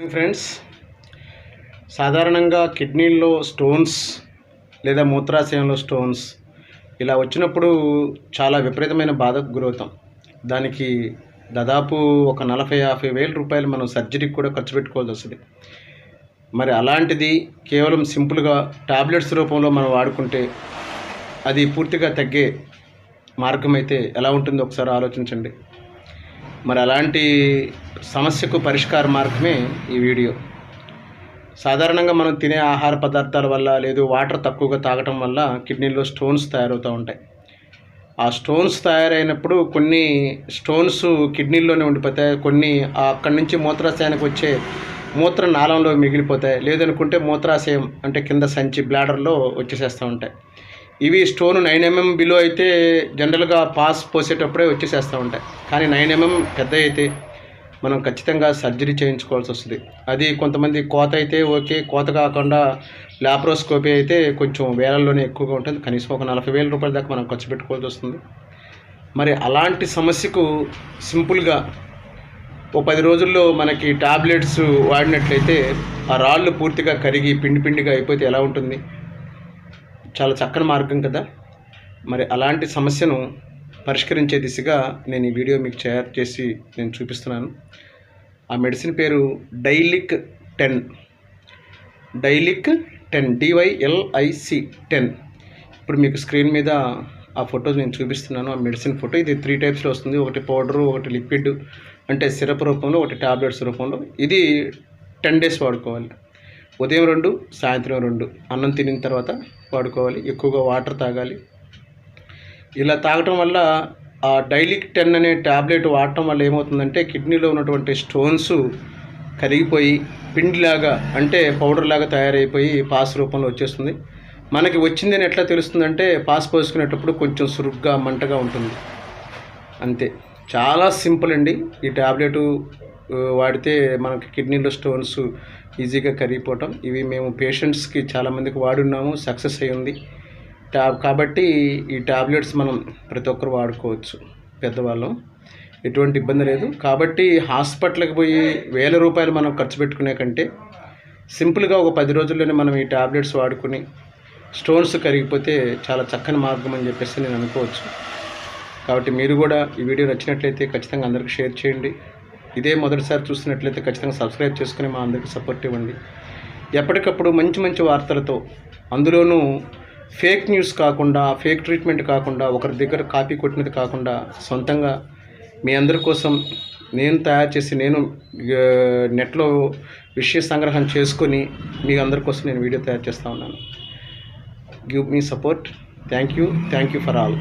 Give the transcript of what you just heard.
Friends సాధారణంగా కిడ్నీల్లో stones లేదా మూత్రాశయంలో stones ఇలా వచ్చినప్పుడు చాలా విపరీతమైన బాధకు గురవుతాం. దానికి దాదాపు ఒక నలభై యాభై వేల రూపాయలు మనం సర్జరీకి కూడా ఖర్చు పెట్టుకోవాల్సి వస్తుంది. మరి అలాంటిది కేవలం సింపుల్గా టాబ్లెట్స్ రూపంలో మనం వాడుకుంటే అది పూర్తిగా తగ్గే మార్గం అయితే ఎలా ఉంటుందో ఒకసారి ఆలోచించండి. మరి అలాంటి సమస్యకు పరిష్కార మార్గమే ఈ వీడియో. సాధారణంగా మనం తినే ఆహార పదార్థాల వల్ల లేదు వాటర్ తక్కువగా తాగటం వల్ల కిడ్నీలో స్టోన్స్ తయారవుతూ ఉంటాయి. ఆ స్టోన్స్ తయారైనప్పుడు కొన్ని స్టోన్స్ కిడ్నీల్లోనే ఉండిపోతాయి కొన్ని అక్కడి నుంచి మూత్రాశయానికి వచ్చే మూత్ర నాళంలో మిగిలిపోతాయి. లేదనుకుంటే మూత్రాశయం అంటే కింద సంచి బ్లాడర్లో వచ్చేసేస్తూ ఉంటాయి. ఇవి స్టోన్ నైన్ ఎంఎం బిలో అయితే జనరల్గా పాస్ పోసేటప్పుడే వచ్చేసేస్తూ ఉంటాయి. కానీ నైన్ ఎంఎం పెద్ద అయితే మనం ఖచ్చితంగా సర్జరీ చేయించుకోవాల్సి వస్తుంది. అది కొంతమంది కోత అయితే ఓకే కోత కాకుండా లాప్రోస్కోపీ అయితే కొంచెం వేలల్లోనే ఎక్కువగా ఉంటుంది. కనీసం ఒక నలభై వేల రూపాయల దాకా మనం ఖర్చు పెట్టుకోవాల్సి వస్తుంది. మరి అలాంటి సమస్యకు సింపుల్గా ఓ పది రోజుల్లో మనకి టాబ్లెట్స్ వాడినట్లయితే ఆ రాళ్ళు పూర్తిగా కరిగి పిండి పిండిగా అయిపోతే ఎలా ఉంటుంది? చాలా చక్కని మార్గం కదా. మరి అలాంటి సమస్యను పరిష్కరించే దిశగా నేను ఈ వీడియో మీకు తయారు చేసి నేను చూపిస్తున్నాను. ఆ మెడిసిన్ పేరు Dylic ten. Dylic ten D Y L I C ten. ఇప్పుడు మీకు స్క్రీన్ మీద ఆ ఫోటోస్ నేను చూపిస్తున్నాను. ఆ మెడిసిన్ ఫోటో ఇది త్రీ టైప్స్లో వస్తుంది. ఒకటి పౌడరు ఒకటి లిక్విడ్ అంటే సిరప్ రూపంలో ఒకటి ట్యాబ్లెట్స్ రూపంలో. ఇది టెన్ డేస్ వాడుకోవాలి. ఉదయం రెండు సాయంత్రం రెండు. అన్నం తినిన తర్వాత వాడుకోవాలి ఎక్కువగా వాటర్ తాగాలి. ఇలా తాగటం వల్ల ఆ డైలిక్ టెన్ అనే ట్యాబ్లెట్ వాడటం వల్ల ఏమవుతుందంటే కిడ్నీలో ఉన్నటువంటి స్టోన్స్ కరిగిపోయి పిండిలాగా అంటే పౌడర్ లాగా తయారైపోయి పాస్ రూపంలో వచ్చేస్తుంది. మనకి వచ్చింది అని ఎట్లా తెలుస్తుందంటే పాస్ పోసుకునేటప్పుడు కొంచెం సురుగ్గా మంటగా ఉంటుంది. అంతే. చాలా సింపుల్ అండి. ఈ ట్యాబ్లెట్ వాడితే మనకి కిడ్నీలో స్టోన్స్ ఈజీగా కరిగిపోవటం. ఇవి మేము పేషెంట్స్కి చాలామందికి వాడున్నాము. సక్సెస్ అయి ఉంది టా కాబట్టి ఈ టాబ్లెట్స్ మనం ప్రతి ఒక్కరు వాడుకోవచ్చు పెద్దవాళ్ళం. ఎటువంటి ఇబ్బంది లేదు. కాబట్టి హాస్పిటల్కి పోయి వేల రూపాయలు మనం ఖర్చు పెట్టుకునే కంటే సింపుల్గా ఒక పది రోజుల్లోనే మనం ఈ టాబ్లెట్స్ వాడుకుని స్టోన్స్ కరిగిపోతే చాలా చక్కని మార్గం అని చెప్పేసి నేను అనుకోవచ్చు. కాబట్టి మీరు కూడా ఈ వీడియో నచ్చినట్లయితే ఖచ్చితంగా అందరికీ షేర్ చేయండి. ఇదే మొదటిసారి చూస్తున్నట్లయితే ఖచ్చితంగా సబ్స్క్రైబ్ చేసుకుని మా అందరికీ సపోర్ట్ ఇవ్వండి. ఎప్పటికప్పుడు మంచి మంచి వార్తలతో అందులోనూ ఫేక్ న్యూస్ కాకుండా ఫేక్ ట్రీట్మెంట్ కాకుండా ఒకరి దగ్గర కాపీ కొట్టినది కాకుండా సొంతంగా మీ అందరి కోసం నేను తయారు చేసి నేను నెట్లో విషయ సంగ్రహం చేసుకొని మీ అందరి కోసం నేను వీడియో తయారు చేస్తూ ఉన్నాను. Give me support. Thank you. Thank you for all.